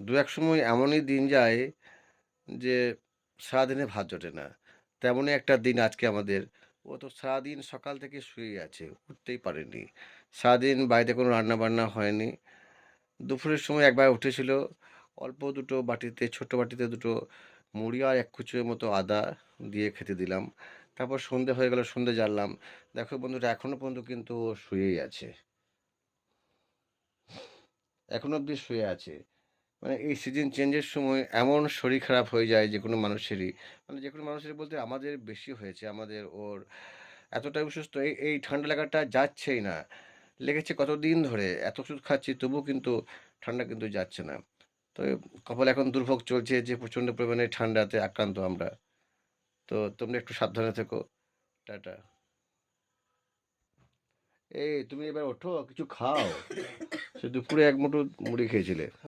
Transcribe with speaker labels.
Speaker 1: দু এক সময় এমনই দিন যায় যে, সারাদিনে ভাত জোটে না। তেমনই একটা দিন আজকে আমাদের। ও তো সারাদিন সকাল থেকে শুয়েই আছে, উঠতেই পারেনি। সারাদিন বাড়িতে কোনো রান্না বান্না হয়নি। দুপুরের সময় একবার উঠেছিল, অল্প দুটো বাটিতে ছোট বাটিতে দুটো মুড়ি আর এক কুচুয়ের মতো আদা দিয়ে খেতে দিলাম। তারপর সন্ধে হয়ে গেল, সন্ধে জানলাম, দেখো বন্ধুরা এখনও পর্যন্ত কিন্তু শুয়েই আছে। এখনও অবধি শুয়ে আছে। মানে এই সিজন চেঞ্জের সময় এমন শরীর খারাপ হয়ে যায় যে কোনো মানুষেরই। মানে যে কোনো মানুষের বলতে আমাদের বেশি হয়েছে, আমাদের ওর এতটাই অসুস্থ, এই এই ঠান্ডা লাগাটা যাচ্ছেই না। লেগেছে কতদিন ধরে, এত ওষুধ খাচ্ছি তবুও কিন্তু ঠান্ডা কিন্তু যাচ্ছে না। তো কপাল এখন দুর্ভোগ চলছে যে প্রচণ্ড পরিমাণে ঠান্ডাতে আক্রান্ত আমরা। তো তোমরা একটু সাবধানে থেকো। টাটা। এই, তুমি এবার ওঠো, কিছু খাও। সে দুপুরে এক মুঠো মুড়ি খেয়েছিলে।